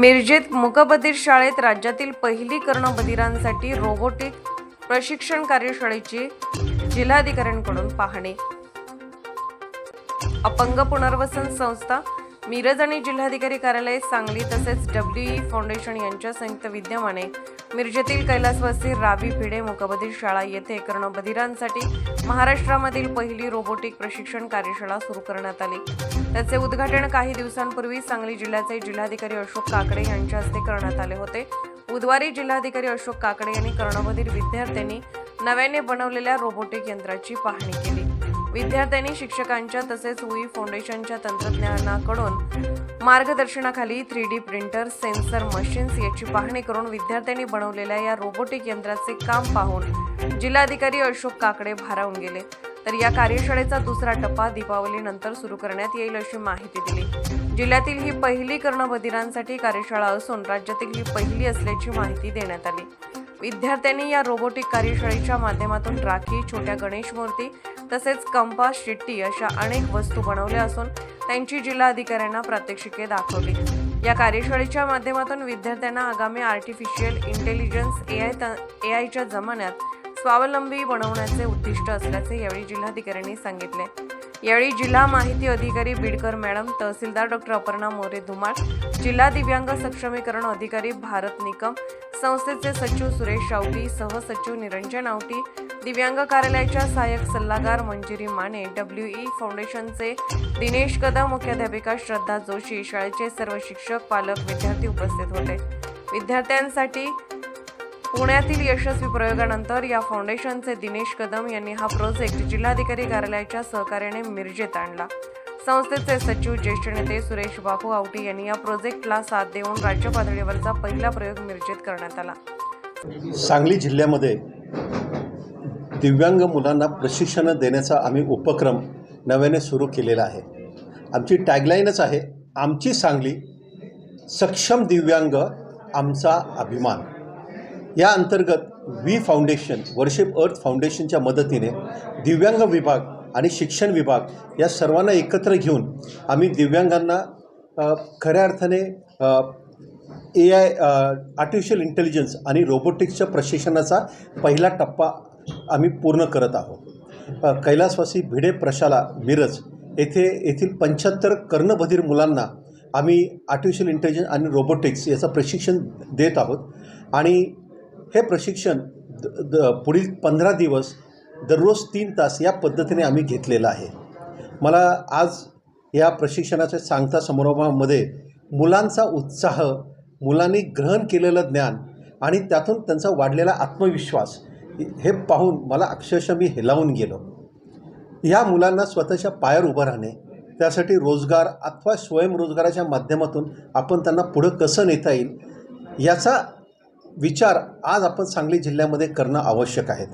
मिरजेत मुकबधीर शाळेत राज्यातील पहिली कर्णबधिरांसाठी रोबोटिक प्रशिक्षण कार्यशाळेची जिल्हाधिकाऱ्यांकडून पाहणी. अपंग पुनर्वसन संस्था मिरज आणि जिल्हाधिकारी कार्यालय सांगली तसेच डब्ल्यू ई फाउंडेशन यांच्या संयुक्त विद्यमाने मिरजेतील कैलासवासी रावी भिडे मुकबधीर शाळा येथे कर्णबधिरांसाठी महाराष्ट्रामधील पहिली रोबोटिक प्रशिक्षण कार्यशाळा सुरू करण्यात आली. त्याचे उद्घाटन काही दिवसांपूर्वी सांगली जिल्ह्याचे जिल्हाधिकारी अशोक काकडे यांच्या हस्ते करण्यात आले होते. बुधवारी जिल्हाधिकारी अशोक काकडे यांनी कर्णबधीर विद्यार्थ्यांनी नव्याने बनवलेल्या रोबोटिक यंत्राची पाहणी केली. विद्यार्थ्यांनी शिक्षकांच्या तसेच उई फाउंडेशनच्या तंत्रज्ञानाकडून मार्गदर्शनाखाली three D printer sensor machines याची पाहणी करून विद्यार्थ्यांनी बनवलेल्या या रोबोटिक यंत्राचे काम पाहून जिल्हाधिकारी अशोक काकडे भारावून गेले. तर या कार्यशाळेचा दुसरा टप्पा दीपावलीनंतर सुरू करण्यात येईल अशी माहिती दिली. जिल्ह्यातील ही पहिली कर्णबधिरांसाठी कार्यशाळा असून राज्यातील ही पहिली असल्याची माहिती देण्यात आली. विद्यार्थ्यांनी या रोबोटिक कार्यशाळेच्या माध्यमातून राखी छोट्या गणेश मूर्ती तसेच कंपास शिट्टी अशा अनेक वस्तू बनवल्या असून त्यांची जिल्हाधिकाऱ्यांना प्रात्यक्षिके दाखवली. या कार्यशाळेच्या माध्यमातून विद्यार्थ्यांना आगामी artificial intelligence A I A आयच्या जमान्यात स्वावलंबी बनवण्याचे उद्दिष्ट असल्याचे यावेळी जिल्हाधिकाऱ्यांनी सांगितले. यावेळी जिल्हा माहिती अधिकारी बिडकर मॅडम तहसीलदार डॉक्टर अपर्णा मोरे धुमाळ जिल्हा दिव्यांग सक्षमीकरण अधिकारी भारत निकम संस्थेचे सचिव सुरेश आवटी सहसचिव निरंजन आवटी दिव्यांग कार्यालयाच्या सहाय्यक सल्लागार मंजिरी माने डब्ल्यू ई फाउंडेशनचे दिनेश कदम मुख्याध्यापिका श्रद्धा जोशी शाळेचे सर्व शिक्षक पालक विद्यार्थी उपस्थित होते. विद्यार्थ्यांसाठी पुण्यातील यशस्वी प्रयोगानंतर या फाउंडेशनचे दिनेश कदम यांनी हा प्रोजेक्ट जिल्हाधिकारी कार्यालयाच्या सहकार्याने मिरजेत आणला. संस्थेचे सचिव ज्येष्ठ नेते सुरेश बापू आवटी यांनी या प्रोजेक्टला साथ देऊन राज्य पातळीवरचा पहिला प्रयोग निर्जित करण्यात आला. सांगली जिल्ह्यामध्ये दिव्यांग मुलांना प्रशिक्षण देण्याचा आम्ही उपक्रम नव्याने सुरू केलेला आहे. आमची टॅगलाईनच आहे आमची सांगली सक्षम दिव्यांग आमचा अभिमान. या अंतर्गत वी फाउंडेशन वर्शिप अर्थ फाउंडेशनच्या मदतीने दिव्यांग विभाग आणि शिक्षण विभाग या सर्वांना एकत्र घेऊन आम्ही दिव्यांगांना खऱ्या अर्थाने ए आय आर्टिफिशियल इंटेलिजन्स आणि रोबोटिक्सच्या प्रशिक्षणाचा पहिला टप्पा आम्ही पूर्ण करत आहोत. कैलासवासी भिडे प्रशाला मिरज येथे येथील पंच्याहत्तर कर्णबधीर मुलांना आम्ही आर्टिफिशियल इंटेलिजन्स आणि रोबोटिक्स याचं प्रशिक्षण देत आहोत. आणि हे प्रशिक्षण द द पुढील पंधरा दिवस दररोज तीन तास या पद्धतीने आम्ही घेतलेला आहे. मला आज या प्रशिक्षणाच्या सांगता समारंभामध्ये मुलांचा उत्साह मुलांनी ग्रहण केलेलं ज्ञान आणि त्यातून त्यांचा वाढलेला आत्मविश्वास हे पाहून मला अक्षरशः मी हेलावून गेलो. ह्या मुलांना स्वतःच्या पायावर उभं राहणे त्यासाठी रोजगार अथवा स्वयंरोजगाराच्या माध्यमातून आपण त्यांना पुढं कसं नेता येईल याचा विचार आज आपण सांगली जिल्ह्यामध्ये करणं आवश्यक आहे.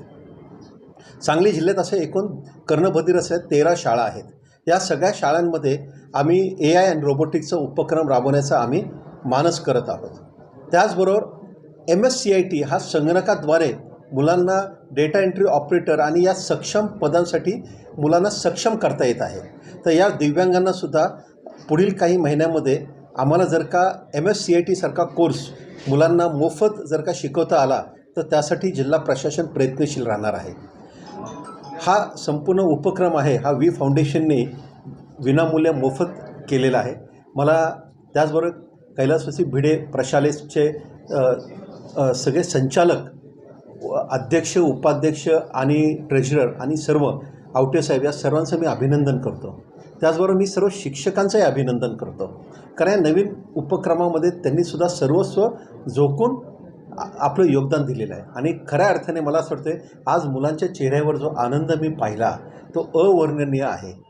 सांगली जिल्ह्यात असे एकूण कर्णबधीर असे तेरा शाळा आहेत. या सगळ्या शाळांमध्ये आम्ही ए आय अँड रोबोटिक्सचा उपक्रम राबवण्याचा आम्ही मानस करत आहोत. त्याचबरोबर M S C I T हा संगणकाद्वारे मुलांना डेटा एंट्री ऑपरेटर आणि या सक्षम पदांसाठी मुलांना सक्षम करता येत आहे. तर या दिव्यांगांनासुद्धा पुढील काही महिन्यामध्ये आम्हाला जर का एम एस सी आय टीसारखा कोर्स मुलांना मोफत जर का शिकवता आला तर त्यासाठी जिल्हा प्रशासन प्रयत्नशील राहणार आहे. हा संपूर्ण उपक्रम आहे हा वी फाउंडेशनने विनामूल्य मोफत केलेला आहे. मला त्याचबरोबर कैलासवासी भिडे प्रशालेचे सगळे संचालक अध्यक्ष उपाध्यक्ष आणि ट्रेझरर आणि सर्व आवटे साहेब या सर्वांचं मी अभिनंदन करतो. त्याचबरोबर मी सर्व शिक्षकांचंही अभिनंदन करतो. कारण या नवीन उपक्रमामध्ये त्यांनीसुद्धा सर्वस्व झोकून आपलं योगदान दिलेलं आहे. आणि खऱ्या अर्थाने मला असं वाटतं आज मुलांच्या चेहऱ्यावर जो आनंद मी पाहिला तो अवर्णनीय आहे.